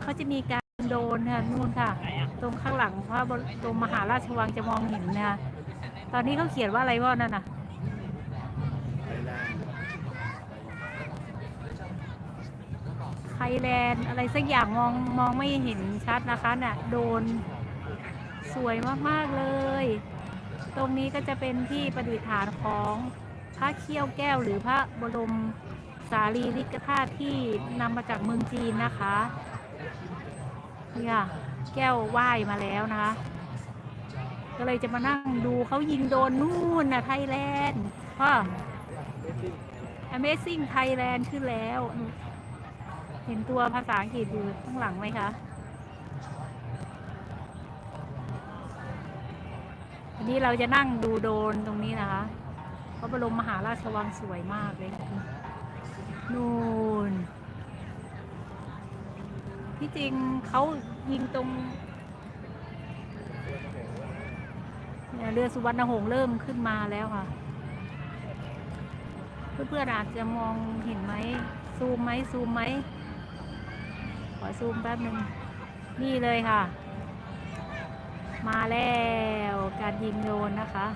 เขาจะมีการโดนค่ะนู่นค่ะ ตรงข้างหลังพระบรตรงมหาราชวังจะมองเห็นนะคะตอนนี้เขาเขียนว่าอะไรว่านั่นน่ะไทยแลนด์อะไรสักอย่างมองมองไม่เห็นชัดนะคะน่ะโดนสวยมาก ๆ เลย ตรงนี้ก็จะเป็นที่ประดิษฐานของพระเขี้ยวแก้วหรือพระบรมสารีริกธาตุที่นำมาจากเมืองจีนนะคะ เนี่ยแก้วไหว้มาแล้วนะคะ ก็เลยจะมานั่งดูเขายิงโดนนู่นนะไทยแลนด์พ่อ Amazing Thailand ขึ้นแล้ว เห็นตัวภาษาอังกฤษอยู่ข้างหลังไหมคะอันนี้เราจะนั่งดูโดนตรงนี้นะคะพระบรมมหาราชวังสวยมากเลย นู่น ที่จริงเขายิงตรงเนี่ยเรือสุวรรณหงส์เริ่มขึ้นมาแล้วค่ะ เพื่อนๆอาจจะมองเห็นไหมซูมไหมซูมไหมขอซูมแป๊บหนึ่งนี่เลยค่ะ มาแล้วการยิงโดนนะคะ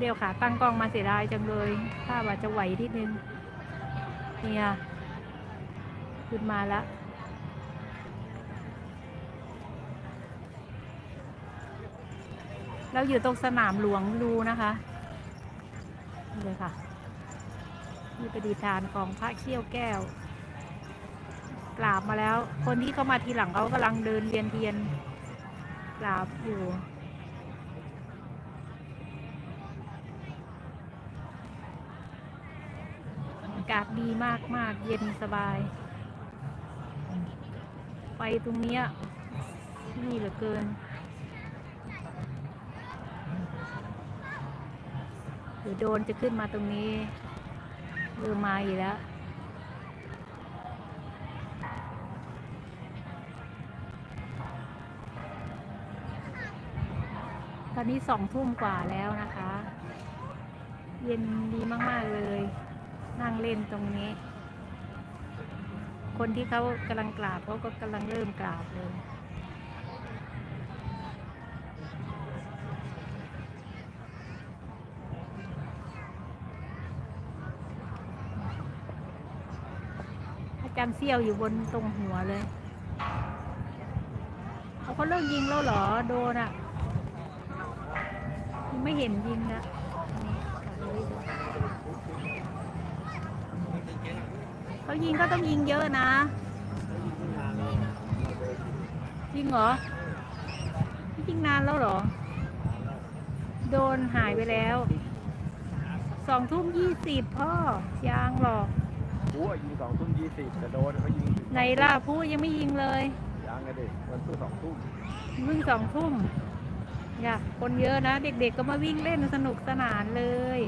เดียวค่ะตั้งกล้องมาเสียดายจังเลยภาพอาจะไหวนิดนึงเนี่ยขึ้นมาแล้วเราอยู่ตรงสนามหลวงดูนะคะนี่เลยค่ะมีประดิษฐานของพระเขี้ยวแก้ว กราบมาแล้ว คนที่เข้ามาทีหลังเขากำลังเดินเวียนเทียนกราบอยู่ากาศดีมากมากเย็นสบาย ไปตรงเนี้ยนี่เหลือเกินเดี๋ยวโดนจะขึ้นมาตรงนี้เริ่มาอยู่แล้วตอนนี้สองทุ่มกว่าแล้วนะคะ เย็นดีมาก ๆ เลย นั่งเล่นตรงนี้ คนที่เขากำลังกราบเขาก็กำลังเริ่มกราบเลยอาจารย์เซี่ยวอยู่บนตรงหัวเลยเขาก็เลิกยิงแล้วเหรอโดนอะไม่เห็นยิงนะนี่กลับไปดู เขายิงก็ต้องยิงเยอะนะ ยิงเหรอยิงนานแล้วเหรอ โดนหายไปแล้วสองทุ่มยี่สิบพ่อยางหรอกโอ้ยยิงสองทุ่มยี่สิบแต่โดนเขายิงถึงไหนล่ะพูดยังไม่ยิงเลยยังไงเด็กวันตู้สองทุ่มเพิ่งสองทุ่มอยากคนเยอะนะ เด็ก ๆ ก็มาวิ่งเล่นสนุกสนานเลย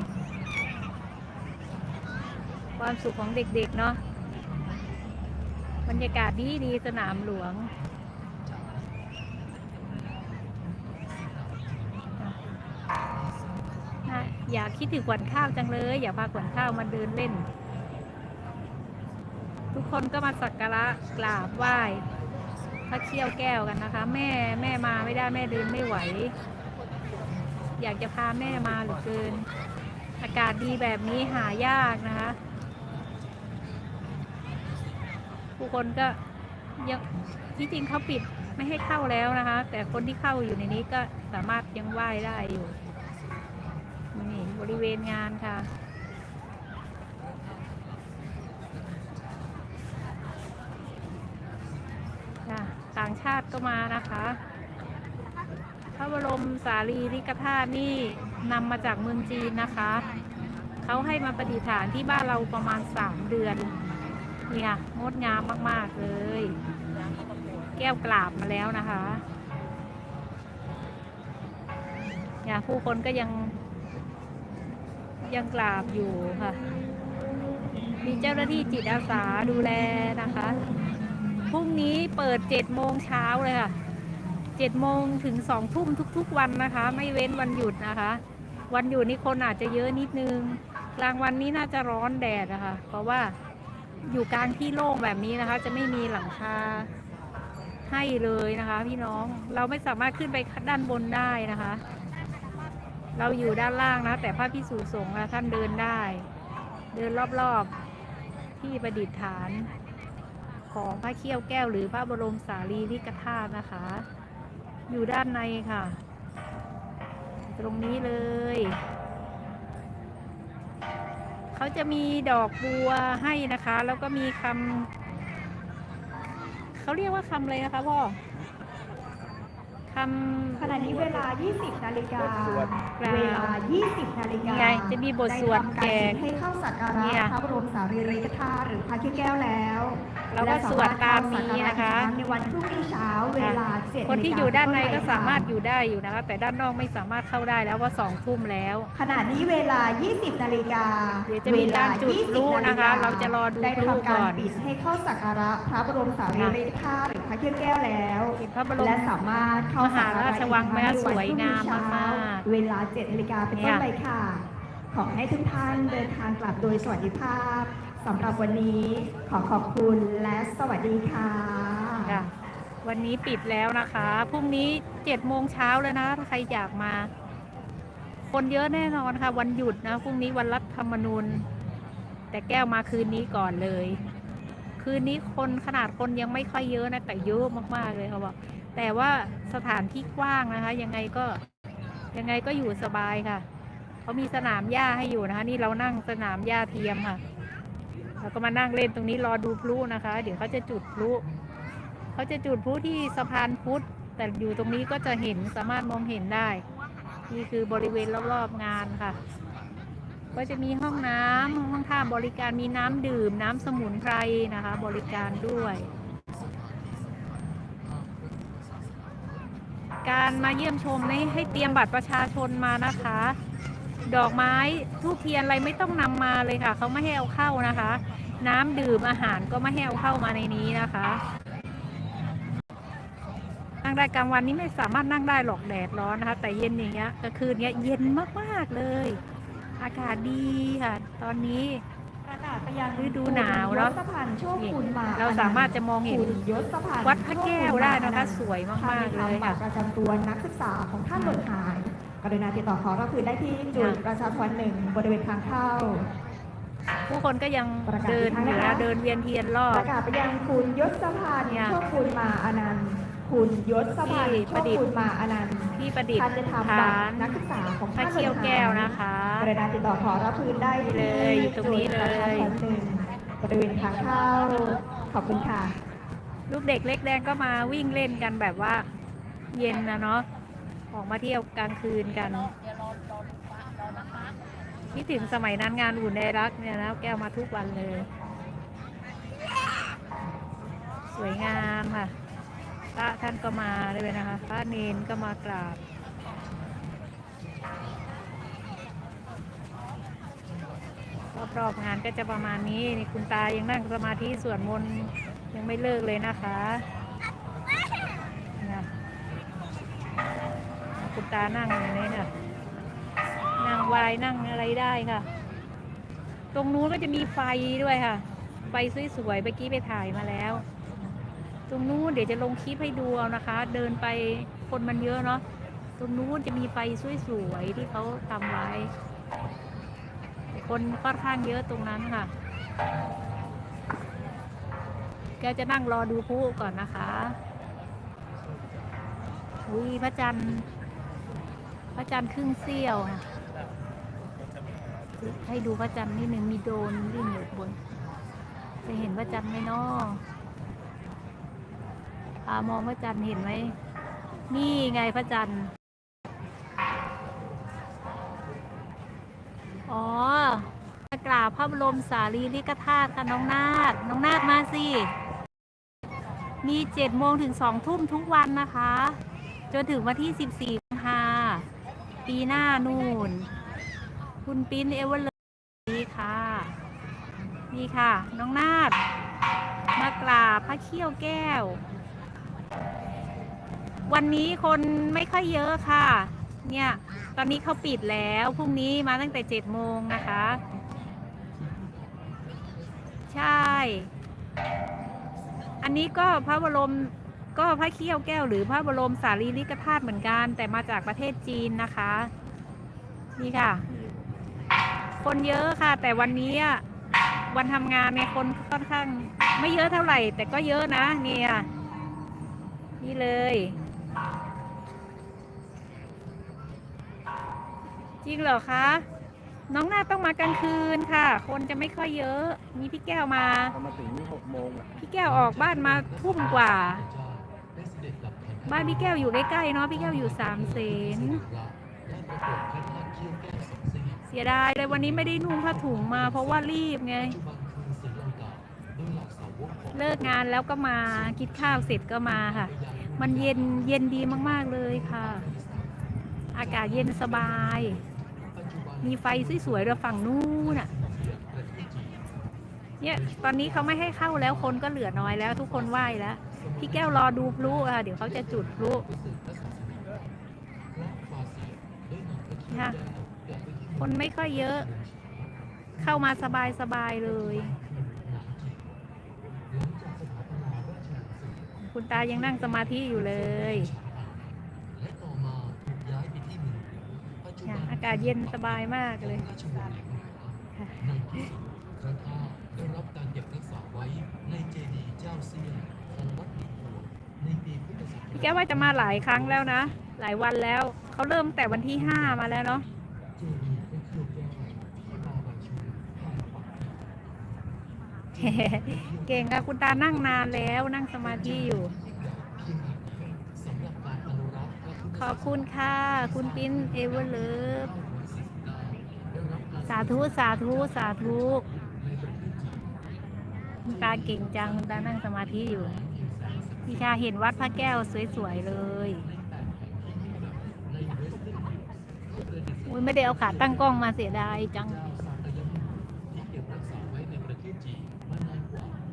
ความสุขของเด็ก ๆ เนาะ บรรยากาศดีดีสนามหลวงนะอยากคิดถึงขวัญข้าวจังเลย อยากพาขวัญข้าวมาเดินเล่น ทุกคนก็มาสักการะกราบไหว้พระเขี้ยวแก้วกันนะคะ แม่แม่มาไม่ได้แม่เดินไม่ไหว อยากจะพาแม่มาเหลือเกิน อากาศดีแบบนี้หายากนะคะ ผู้คนก็ยังที่จริงเขาปิดไม่ให้เข้าแล้วนะคะ แต่คนที่เข้าอยู่ในนี้ก็สามารถยังไหว้ได้อยู่นี่บริเวณงานค่ะต่างชาติก็มานะคะพระบรมสารีริกธาตุนี่นำมาจากเมืองจีนนะคะ เขาให้มาประดิฐานที่บ้านเราประมาณ 3 เดือน เนี่ยงดงามมาก ๆ เลย แก้วกราบมาแล้วนะคะเนี่ยผู้คนก็ยัง ยังกราบอยู่ค่ะ มีเจ้าหน้าที่จิตอาสาดูแลนะคะ พรุ่งนี้เปิดเจ็ดโมงเช้าเลยค่ะเจ็ดโมงถึงสองทุ่มทุก ๆ วันนะคะ ไม่เว้นวันหยุดนะคะ วันหยุดนี่คนอาจจะเยอะนิดนึง กลางวันนี้น่าจะร้อนแดดนะคะ เพราะว่า อยู่กลางที่โล่งแบบนี้นะคะ จะไม่มีหลังคาให้เลยนะคะ พี่น้องเราไม่สามารถขึ้นไปด้านบนได้นะคะ เราอยู่ด้านล่างนะ แต่พระพิสุสงฆ์ท่านเดินได้ เดินรอบๆที่ประดิษฐานของพระเขี้ยวแก้วหรือพระบรมสารีริกธาตุนะคะ อยู่ด้านในค่ะ ตรงนี้เลย เขาจะมีดอกบัวให้นะคะ แล้วก็มีคำเขาเรียกว่าคำอะไรนะคะพ่อคำขณะนี้เวลา 20 นาฬิกาบทสวดเวลา 20 นาฬิกานี่ไงจะมีบทสวดได้ทำแก่การให้เข้าสักการะเนี่ยพระบรมสารีริกธาตุหรือพระขี้แก้วแล้ว เราก็สวดตามนี้นะคะและสามารถเข้าสักการในวันพรุ่งนี้เช้าเวลา7คนที่อยู่ด้านในก็สามารถออยู่ได้อยู่นะคะ แต่ด้านนอกไม่สามารถเข้าได้แล้วว่าสองทุ่มแล้ว ขณะนี้เวลา 20นาฬิกาเดี๋ยวจะมีการจุดพลุนะคะวลเราจะรอดูได้พลุทำการก่อนปิดให้เข้าสักการะพระบรมสารีริกธาตุหรือพระขี้แก้วแล้วเห็นพระบรมและสามารถเข้าสักการะมหาราชวังไหมคะสวยงามมากๆเวลา7นาฬิกาเป็นต้นไปค่ะ ขอให้ทุกท่านเดินทางกลับโดยสวัสดิภาพ สำหรับวันนี้ขอขอบคุณและสวัสดีค่ะ ค่ะวันนี้ปิดแล้วนะคะ พรุ่งนี้เจ็ดโมงเช้าเลยนะ ถ้าใครอยากมา คนเยอะแน่นอนค่ะ วันหยุดนะ พรุ่งนี้วันรัฐธรรมนูญ แต่แก้วมาคืนนี้ก่อนเลย คืนนี้คนขนาดคนยังไม่ค่อยเยอะนะ แต่เยอะมากๆเลยเขาบอก แต่ว่าสถานที่กว้างนะคะ ยังไงก็ยังไงก็อยู่สบายค่ะ เขามีสนามหญ้าให้อยู่นะคะ นี่เรานั่งสนามหญ้าเทียมค่ะ เราก็มานั่งเล่นตรงนี้รอดูพลุนะคะ เดี๋ยวเขาจะจุดพลุเขาจะจุดพลุที่สะพานพุทธแต่อยู่ตรงนี้ก็จะเห็นสามารถมองเห็นได้ นี่คือบริเวณรอบๆงานค่ะ ก็จะมีห้องน้ำห้องท่าบริการมีน้ำดื่ม น้ำสมุนไพรนะคะ บริการด้วย การมาเยี่ยมชมนี่ให้เตรียมบัตรประชาชนมานะคะ ดอกไม้ทูบเทียนอะไรไม่ต้องนำมาเลยค่ะเขาไม่ให้เอาเข้านะคะ น้ำดื่มอาหารก็ไม่ให้เอาเข้ามาในนี้นะคะนั่งได้กลางวันนี้ไม่สามารถนั่งได้หรอกแดดร้อนนะคะ แต่เย็นอย่างเงี้ยกลางคืนเนี้ยเย็นมากๆเลย อากาศดีค่ะ ตอนนี้ประกาศไปยังฤดูหนาวเนอะยศพันธ์โชคคุณมาเราสามารถจะมองเห็นคุณยศพันธ์วัดพระแก้วได้นะคะโชสวยคุณมากๆเลยท่านค่ะทำบัตรประจำตัวนักศึกษาของท่านหล่นหาย กรุณาติดต่อขอรับคืนได้ที่จุดค่ะประชาชนหนึ่งบริเวณทางเข้า ผู้คนก็ยังประกาศเดินอีกครั้งอยู่นะคะ นะเดินเวียนเทียนรอปบระกาศไปยังคุณยศพันธ์เนี่ยโชคคุณมาอนันต์ คุณยศพันธ์ที่โชประคดิษฐ์คุณมาอนันต์ที่ประดิษท่านฐ์จะทำบัฐาตรนนักศึกษาของพระท่านหล่เขี้ยวนหายแก้วนะคะ กรุณาติดต่อขอรับคืนได้นี่ที่เลยอยู่ตรงนี้เลย จุดประชาชนหนึ่งบริเวณทางเข้า ขอบคุณค่ะ ลูกเด็กเล็กแดงก็มาวิ่งเล่นกันแบบว่า เย็นนะเนาะ ออกมาเที่ยวกลางคืนกัน คิดถึงสมัยนั้นงานอุ่นในรักเนี่ยนะแก้วมาทุกวันเลย สวยงามค่ะพระท่านก็มาเลยนะคะพระเนนก็มากราบรอบๆงานก็จะประมาณนี้นี่คุณตายังนั่งสมาธิสวดมนต์ยังไม่เลิกเลยนะคะคุณ ตานั่งอย่างนี้เนี่ยนั่งวายนั่งอะไรได้ค่ะ ตรงนู้นก็จะมีไฟด้วยค่ะ ไฟสวยๆเมื่อกี้ไปถ่ายมาแล้ว ตรงนู้นเดี๋ยวจะลงคลิปให้ดูเอานะคะ เดินไปคนมันเยอะเนาะ ตรงนู้นจะมีไฟสวยๆที่เขาทำไว้ คนค่อนข้างเยอะตรงนั้นค่ะแกจะนั่งรอดูพลุก่อนนะคะ อุ้ยพระจันทร์ ระจันทร์ครึ่งเสี้ยวค่ะให้ดูพระจันทร์นิดหนึ่งมีโดนวิ่งอยู่บน จะเห็นพระจันทร์ไหมเนาะพามองพระจันทร์เห็นไหม นี่ไงพระจันทร์ อ๋อกราบพระบรมสารีริกธาตุค่ะน้องนาคน้องนาคมาสิ มีเจ็ดโมงถึงสองทุ่มทุกวันนะคะ จนถึงวันที่สิบสี่ ปีหน้านู่น คุณปิ้นเอเวอร์เลยนี่ค่ะ นี่ค่ะ น้องนาคมากราบพระเขี้ยวแก้ว วันนี้คนไม่ค่อยเยอะค่ะ เนี่ย ตอนนี้เขาปิดแล้ว พรุ่งนี้มาตั้งแต่เจ็ดโมงนะคะ ใช่ อันนี้ก็พระบรม ก็พระเขี้ยวแก้วหรือพระบรมสารีริกธาตุเหมือนกัน แต่มาจากประเทศจีนนะคะ นี่ค่ะ คนเยอะค่ะ แต่วันนี้อะวันทำงานเนี่ยคนค่อนข้าง ไม่เยอะเท่าไหร่ แต่ก็เยอะนะเนี่ยนี่เลยจริงเหรอคะ น้องนาต้องมากลางคืนค่ะ คนจะไม่ค่อยเยอะ มีพี่แก้วมาพอมาถึงนี่หกโมงอะพี่แก้วออกบ้านมาทุ่มกว่า บ้านพี่แก้วอยู่ใกล้ๆเนาะพี่แก้วอยู่สามเสนเสียดายเลยวันนี้ไม่ได้นุ่งผ้าถุงมาเพราะว่ารีบไง เลิกงานแล้วก็มากินข้าวเสร็จก็มาค่ะ มันเย็นเย็นดีมากๆเลยค่ะ อากาศเย็นสบาย มีไฟสวยๆด้วยฝั่งนู้นน่ะเนี่ยตอนนี้เขาไม่ให้เข้าแล้วคนก็เหลือน้อยแล้วทุกคนไหว้แล้ว พี่แก้วรอดูพลุค่ะเดี๋ยวเขาจะจุดพลุค่ะคนไม่ค่อยเยอะ เข้ามาสบายๆเลย คุณตายังนั่งสมาธิอยู่เลยค่ะอากาศเย็นสบายมากเลยค่ะได้รับการเก็บรักษาไว้ในเจดีย์เจ้าเซียน แก้ว่าจะมาหลายครั้งแล้วนะ หลายวันแล้ว เขาเริ่มแต่วันที่ห้ามาแล้วเนาะเก่งค่ะคุณตานั่งนานแล้วนั่งสมาธิอยู่ ขอบคุณค่ะ คุณปิ้นเอเวอร์เลิฟสาธุ สาธุ สาธุ คุณตาเก่งจัง คุณตานั่งสมาธิอยู่ พี่ชาเห็นวัดพระแก้วสวยๆเลยอุ้ยไม่ได้เอาขาตั้งกล้องมาเสียดายจัง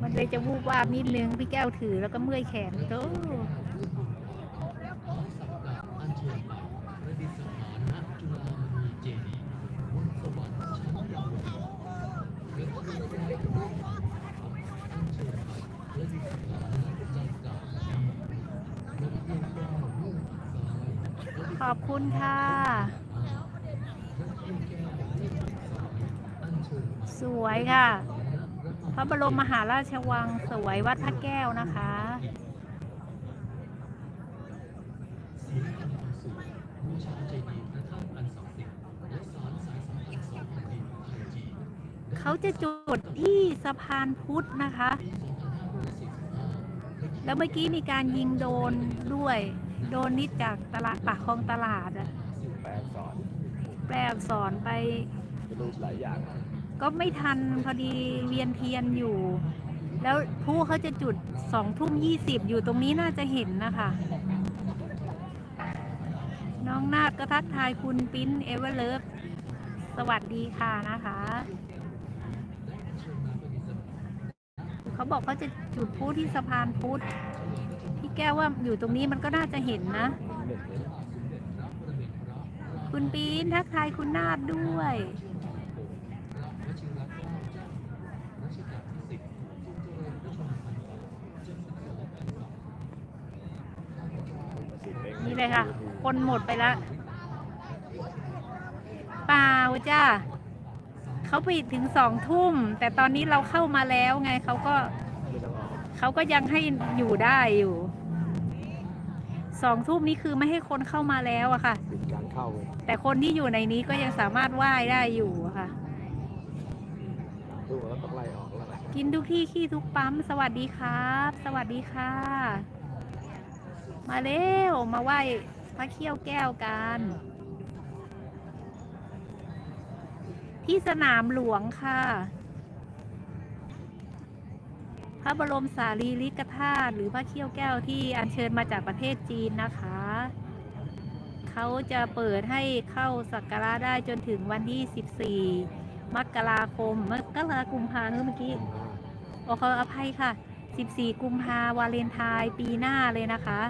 มันเลยจะวูบวาบนิดนึงพี่แก้วถือแล้วก็เมื่อยแขนโต น้อมสักการอัญเชิญเหล่าประดิษฐานณจุฬามณีเจดีย์บนสวรรค์ชั้นดาวดึงส์พระเขี้ยวแก้วอัญเชิญเหล่าประดิษฐานณใจกลางพระเขี้ยวแก้วลูกซ้าย ขอบคุณค่ะ สวยค่ะ พระบรมมหาราชวังสวยวัดพระแก้วนะคะเขาจะจุดที่สะพานพุทธนะคะ แล้วเมื่อกี้มีการยิงโดนด้วย โดนนิดจากตลาดปากคลองตลาดอะแปลสอนแปลอักษรไป จะรูปหลายอย่างก็ไม่ทันพอดีเวียนเทียนอยู่ แล้วผู้เขาจะจุดสองทุ่มยี่สิบอยู่ตรงนี้น่าจะเห็นนะคะ น้องนาดก็ทักทายคุณปิ้นเอเวอร์เลิฟสวัสดีค่ะนะคะ เขาบอกเขาจะจุดพลุที่สะพานพุทธพี่ แก้วว่าอยู่ตรงนี้มันก็น่าจะเห็นนะ คุณปีนทักทายคุณนาดด้วย นี่เลยค่ะ คนหมดไปแล้วเปล่าจ้าเขาปิดถึงสองทุ่ม แต่ตอนนี้เราเข้ามาแล้วไงเขาก็เขาก็ยังให้อยู่ได้อยู่ สองทุ่มนี้คือไม่ให้คนเข้ามาแล้วอะค่ะ ปิดการเข้าเลยแต่คนที่อยู่ในนี้ก็ยังสามารถไหว้ได้อยู่อะค่ะดูแล้วต้องไล่ออกแล้วแหละกินทุกที่ขี้ทุกปั๊ม สวัสดีครับ สวัสดีค่ะ มาเร็ว มาไหว้พระเขี้ยวแก้วกัน ที่สนามหลวงค่ะ พระบรมสารีริกธาตุหรือพระเขี้ยวแก้วที่อัญเชิญมาจากประเทศจีนนะคะ เขาจะเปิดให้เข้าสักการะได้จนถึงวันที่ 14 มกราคมมกรากุมภาเมื่อกี้ขอขออภัยค่ะ 14 กุมภาวาเลนไทน์ปีหน้าเลยนะคะ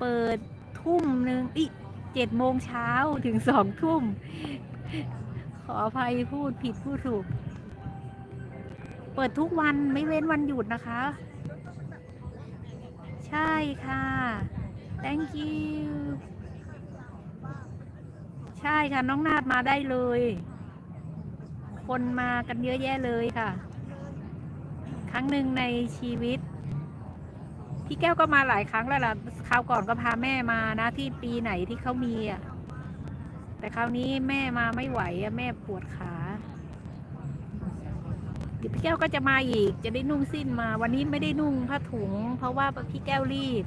เปิดทุ่มหนึ่งอีเจ็ดโมงเช้าถึงสองทุ่ม ขออภัยพูดผิดพูดถูก เปิดทุกวันไม่เว้นวันหยุดนะคะ ใช่ค่ะ thank you ใช่ค่ะ น้องนาดมาได้เลย คนมากันเยอะแยะเลยค่ะ ครั้งหนึ่งในชีวิต พี่แก้วก็มาหลายครั้งแล้วล่ะคราวก่อนก็พาแม่มานะที่ปีไหนที่เขามีอะแต่คราวนี้แม่มาไม่ไหวอะแม่ปวดขา ดี๋ยวพี่แก้วก็จะมาอีก จะได้นุ่งสิ้นมา วันนี้ไม่ได้นุ่งผ้าถุง เพราะว่าพี่แก้วรีบ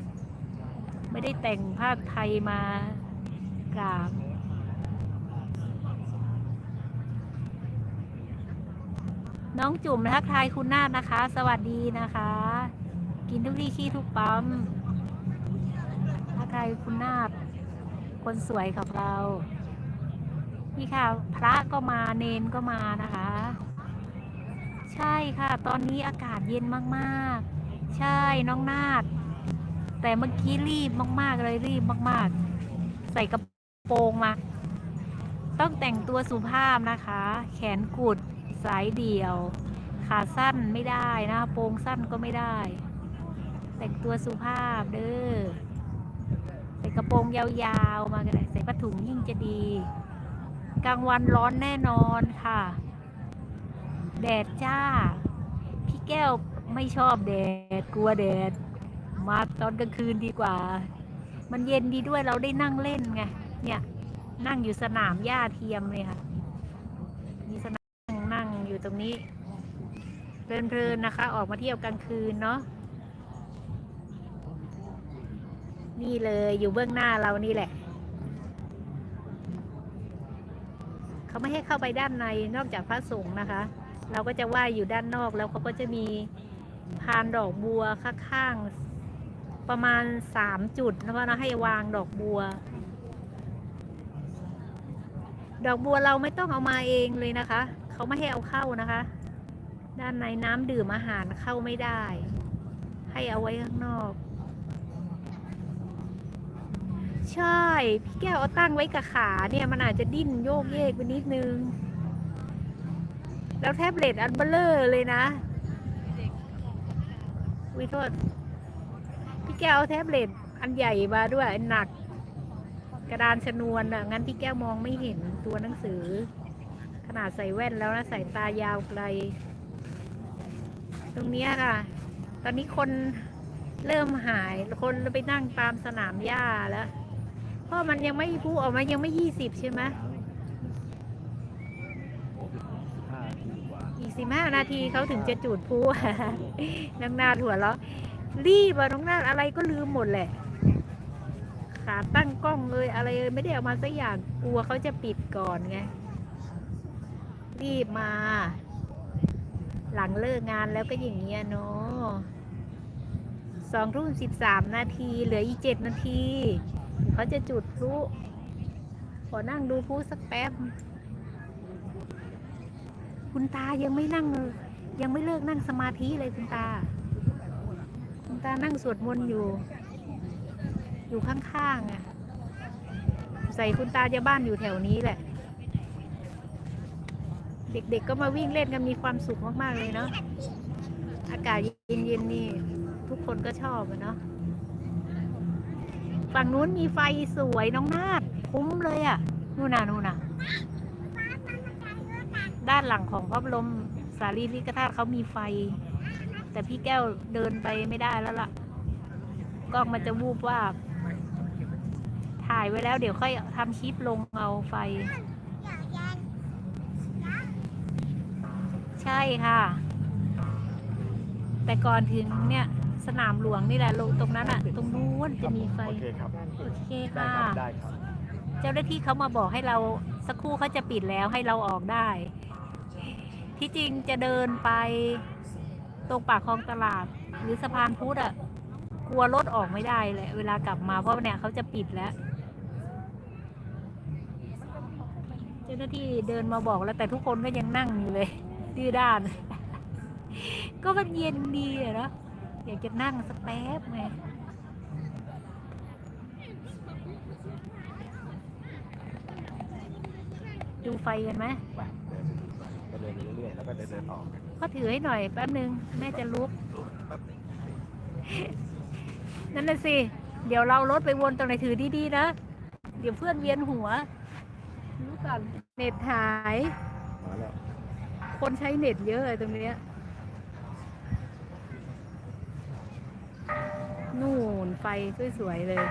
ไม่ได้แต่งผ้าไทยมากราบน้องจุ่มทักทายคุณนาฏนะคะ สวัสดีนะคะ กินทุกที่ขี้ทุกปั๊มทักทายคุณนาฏคนสวยของเรา นี่ค่ะ พระก็มาเนนก็มานะคะ ใช่ค่ะ ตอนนี้อากาศเย็นมากๆ ใช่น้องนาฏแต่เมื่อกี้รีบมาก ๆ เลยรีบมาก ๆ ใส่กระโปรงมา ต้องแต่งตัวสุภาพนะคะ แขนกุด สายเดี่ยว ขาสั้นไม่ได้นะ โปรงสั้นก็ไม่ได้ แต่งตัวสุภาพเด้อ ใส่กระโปรงยาวๆ มาก็ได้ ใส่ผ้าถุงยิ่งจะดี กลางวันร้อนแน่นอนค่ะ แดดจ้า พี่แก้วไม่ชอบแดดกลัวแดด มาตอนกลางคืนดีกว่า มันเย็นดีด้วยเราได้นั่งเล่นไง เนี่ยนั่งอยู่สนามหญ้าเทียมเลยค่ะ มีสนามนั่งอยู่ตรงนี้เพลินๆนะคะ ออกมาเที่ยวกลางคืนเนาะ นี่เลยอยู่เบื้องหน้าเรานี่แหละ เขาไม่ให้เข้าไปด้านในนอกจากพระสงฆ์นะคะ เราก็จะไหว้อยู่ด้านนอกแล้วเขาก็จะมีพานดอกบัวข้างๆประมาณสามจุดนะว่านะให้วางดอกบัว ดอกบัวเราไม่ต้องเอามาเองเลยนะคะ เขาไม่ให้เอาเข้านะคะ ด้านในน้ำดื่มอาหารเข้าไม่ได้ ให้เอาไว้ข้างนอกใช่ พี่แก้วเอาตั้งไว้กับขาเนี่ยมันอาจจะดิ้นโยกเยกไปนิดนึง แล้วแท็บเล็ตอันเบลเลอร์เลยนะวิโทษพี่แก้วเอาแท็บเล็ตอันใหญ่มาด้วยอันหนัก กระดานชนวนอะงั้นพี่แก้วมองไม่เห็นตัวหนังสือ ขนาดใส่แว่นแล้วนะ ใส่ตายาวไกล ตรงนี้ค่ะ ตอนนี้คนเริ่มหายคนไปนั่งตามสนามหญ้าแล้ว เพราะมันยังไม่พูออกมายังไม่ยี่สิบใช่ไหม ห้าทีกว่า อีก สิบห้านาทีเขาถึงจะจุดพลุนังนาถั่วแล้วรีบอะน้องนาดอะไรก็ลืมหมดแหละ ขาตั้งกล้องเลยอะไรเลยไม่ได้เอามาสักอย่างกลัวเขาจะปิดก่อนไงรีบมา หลังเลิกงานแล้วก็อย่างเงี้ยเนาะสองทุ่มสิบสามนาที เหลืออีกเจ็ดนาทีเขาจะจุดพลุขอนั่งดูพลุสักแป๊บ คุณตายังไม่นั่งยังไม่เลิกนั่งสมาธิเลยคุณตา คุณตานั่งสวดมนต์อยู่ อยู่ข้างๆอะใส่คุณตาจะบ้านอยู่แถวนี้แหละ เด็กๆก็มาวิ่งเล่นกันมีความสุขมากๆเลยเนาะอากาศเย็นๆนี่ ทุกคนก็ชอบอะเนาะฝั่งนู้นมีไฟสวยน้องนาดคุ้มเลยอะ่ะนู่นน่ะนู่นน่ะ ด้านหลังของพระบรมสารีริกธาตุเขามีไฟ แต่พี่แก้วเดินไปไม่ได้แล้วล่ะ กล้องมันจะวูบว่าบถ่ายไว้แล้วเดี๋ยวค่อยทำคลิปลงเอาไฟ ใช่ค่ะ แต่ก่อนถึงเนี่ยสนามหลวงนี่แหละลงตรงนั้นอะตรงนู้นจะมีไฟโอเคครับโอเคได้ค่ะครับได้ครับ เจ้าหน้าที่เขามาบอกให้เราสักครู่เขาจะปิดแล้วให้เราออกได้ ที่จริงจะเดินไปตรงปากคลองตลาด หรือสะพานพุทธอะ กลัวรถออกไม่ได้เลยเวลากลับมาเพราะเนี่ยเขาจะปิดแล้ว เจ้าหน้าที่เดินมาบอกแล้วแต่ทุกคนก็ยังนั่งอยู่เลยดื้อด้าน ก็มันเย็นดีอะเนาะอยากจะนั่งสแป๊บไงดูไฟกันไหม เดินไปก็เดินไปเรื่อยๆแล้วก็เดินเดินออกก็ถือให้หน่อยแป๊บนึงแม่จะลุก นั่นน่ะสิ เดี๋ยวเรารถไปวนตรงไหนถือดีๆนะ เดี๋ยวเพื่อนเวียนหัวรู้ก่อนเน็ตหาย มาแล้วคนใช้เน็ตเยอะเลยตรงเนี้ยนู่นไฟสวยๆเลย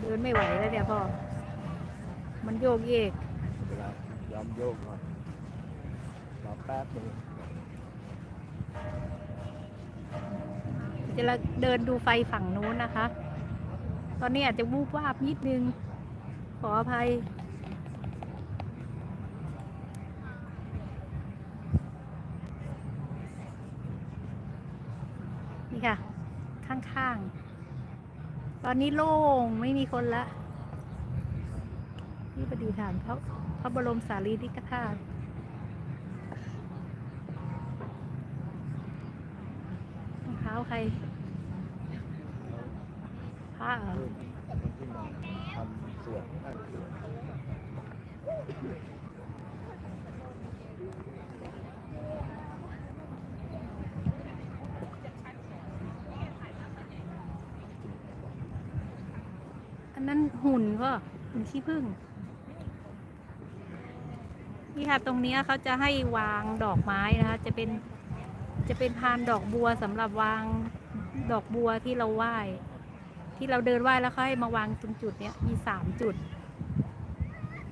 เดินไม่ไหวแล้วเนี่ยพ่อ มันโยกเยกเวลาย้อมโยกหน่อยรอ แป๊บนึงจะเดินดูไฟฝั่งนู้นนะคะ ตอนนี้อาจจะวูบวาบนิดนึง ขออภัย นี่ค่ะ ข้างๆ ตอนนี้โล่งไม่มีคนละ นี่ประดิษฐานพระพระบรมสารีริกธาตุรองเท้า ใครพระเหรอนที่มาทำสวนข้างสวนอันนั้นหุ่นก็หุ่นขี้ผึ้งนี่ค่ะตรงนี้เขาจะให้วางดอกไม้นะคะ จะเป็น จะเป็นพานดอกบัวสำหรับวางดอกบัวที่เราไหว้ที่เราเดินไหว้แล้วเขาให้มาวางตรงจุดเนี้ยมีสามจุด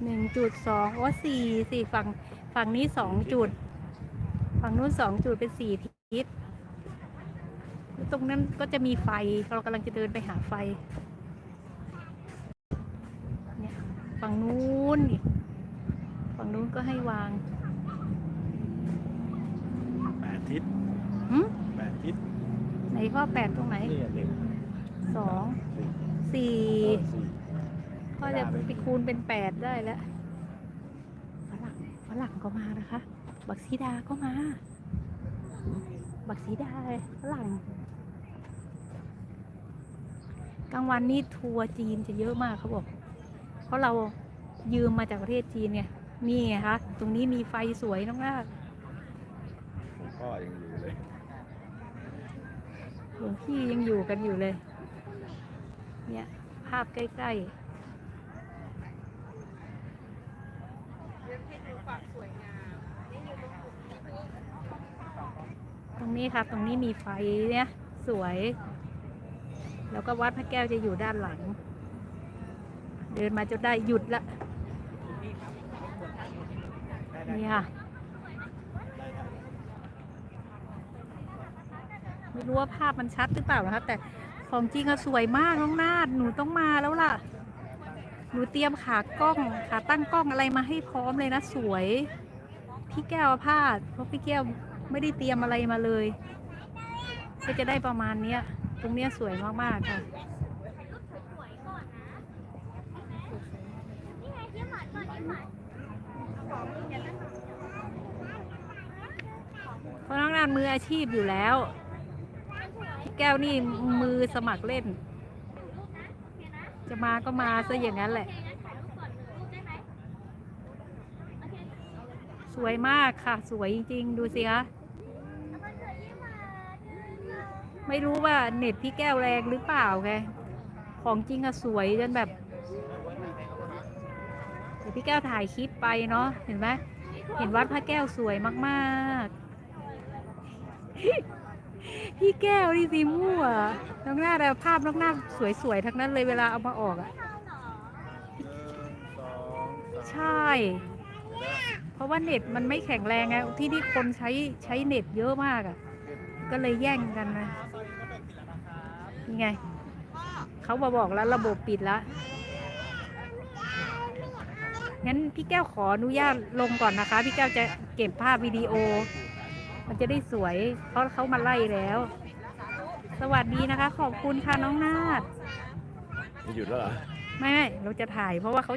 หนึ่งจุดสองโอ้สี่สี่ฝั่งฝั่งนี้สองจุด ฝั่งนู้นสองจุดเป็นสี่ทิศตรงนั้นก็จะมีไฟเรากำลังจะเดินไปหาไฟเนี่ยฝั่งนู้นฝั่งนู้นก็ให้วาง แปดทิศ หึ แปดทิศไหนข้อแปดตรงไหนนี่หนึ่งสองสี่สี่เออสี่ก็จะไปคูณเป็นแปดได้แล้วฝรั่งฝรั่งก็มานะคะ บักซีดาก็มา บักซีดาเลยฝรั่งกลางวันนี้ทัวร์จีนจะเยอะมากเขาบอก เพราะเรายืมมาจากประเทศจีนเนี่ยนี่ไงคะ ตรงนี้มีไฟสวยมากหลวงพ่อยังอยู่เลยห ลวงพี่ยังอยู่กันอยู่เลย เนี่ยภาพใกล้ๆ ตรงนี้ค่ะตรงนี้มีไฟเนี่ยสวย แล้วก็วัดพระแก้วจะอยู่ด้านหลัง เดินมาจนได้หยุดละนี่ค่ะ ไม่รู้ว่าภาพมันชัดหรือเปล่านะคะแต่ของจริงอะสวยมากน้องนาดหนูต้องมาแล้วล่ะ หนูเตรียมขากล้องขาตั้งกล้องอะไรมาให้พร้อมเลยนะสวย พี่แก้วพลาดเพราะพี่แก้วไม่ได้เตรียมอะไรมาเลยก็จะได้ประมาณเนี้ย ตรงเนี้ยสวยมากๆค่ะเพราะน้องนานมืออาชีพอยู่แล้ว แก้วนี่มือสมัครเล่น จะมาก็มาซะอย่างนั้นแหละ สวยมากค่ะ สวยจริง ๆ ดูสิคะไม่รู้ว่าเน็ตพี่แก้วแรงหรือเปล่าไงของจริงอะสวยจนแบบเดี๋ยวพี่แก้วถ่ายคลิปไปเนาะเห็นไหมเห็นวัดพระแก้วสวยมาก ๆ พี่แก้วนี่สิมั่วน้องหน้าแต่ภาพน้องหน้าสวยๆทั้งนั้นเลยเวลาเอามาออกอะใช่ เพราะว่าเน็ตมันไม่แข็งแรงไงที่นี่คนใช้ใช้เน็ตเยอะมากอะก็เลยแย่งกันนะนี่ไงเขามาบอกแล้วระบบปิดแล้วงั้นพี่แก้วขออนุญาตลงก่อนนะคะ พี่แก้วจะเก็บภาพวิดีโอ มันจะได้สวย เพราะเขามาไล่แล้ว สวัสดีนะคะ ขอบคุณค่ะน้องนาดหยุดแล้วเหรอ ไม่ไม่เราจะถ่ายเพราะว่าเขา